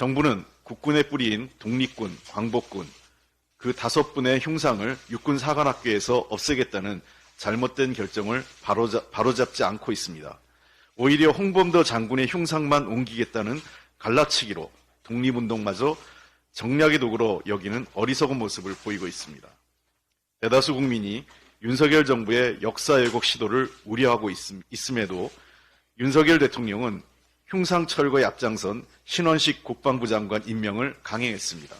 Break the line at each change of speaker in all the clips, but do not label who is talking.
정부는 국군의 뿌리인 독립군, 광복군 그 다섯 분의 흉상을 육군 사관학교에서 없애겠다는 잘못된 결정을 바로잡, 바로잡지 않고 있습니다. 오히려 홍범도 장군의 흉상만 옮기겠다는 갈라치기로 독립운동마저 정략의 도구로 여기는 어리석은 모습을 보이고 있습니다. 대다수 국민이 윤석열 정부의 역사 왜곡 시도를 우려하고 있음, 있음에도 윤석열 대통령은 흉상 철거에 앞장선 신원식 국방부 장관 임명을 강행했습니다.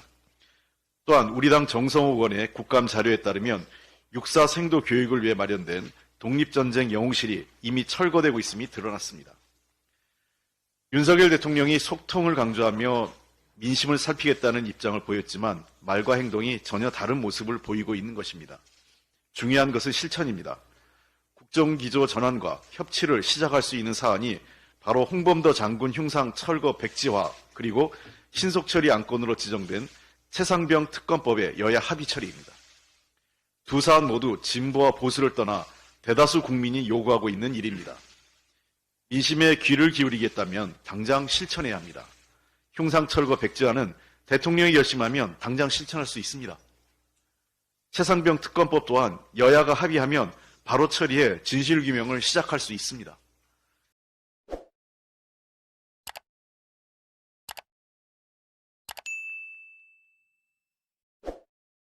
또한 우리 당 정성호 의원의 국감 자료에 따르면 육사 생도 교육을 위해 마련된 독립전쟁 영웅실이 이미 철거되고 있음이 드러났습니다. 윤석열 대통령이 속통을 강조하며 민심을 살피겠다는 입장을 보였지만 말과 행동이 전혀 다른 모습을 보이고 있는 것입니다. 중요한 것은 실천입니다. 국정기조 전환과 협치를 시작할 수 있는 사안이 바로 홍범도 장군 흉상 철거 백지화 그리고 신속 처리 안건으로 지정된 최상병 특검법의 여야 합의 처리입니다. 두 사안 모두 진보와 보수를 떠나 대다수 국민이 요구하고 있는 일입니다. 민심에 귀를 기울이겠다면 당장 실천해야 합니다. 흉상 철거 백지화는 대통령이 결심하면 당장 실천할 수 있습니다. 최상병 특검법 또한 여야가 합의하면 바로 처리해 진실규명을 시작할 수 있습니다.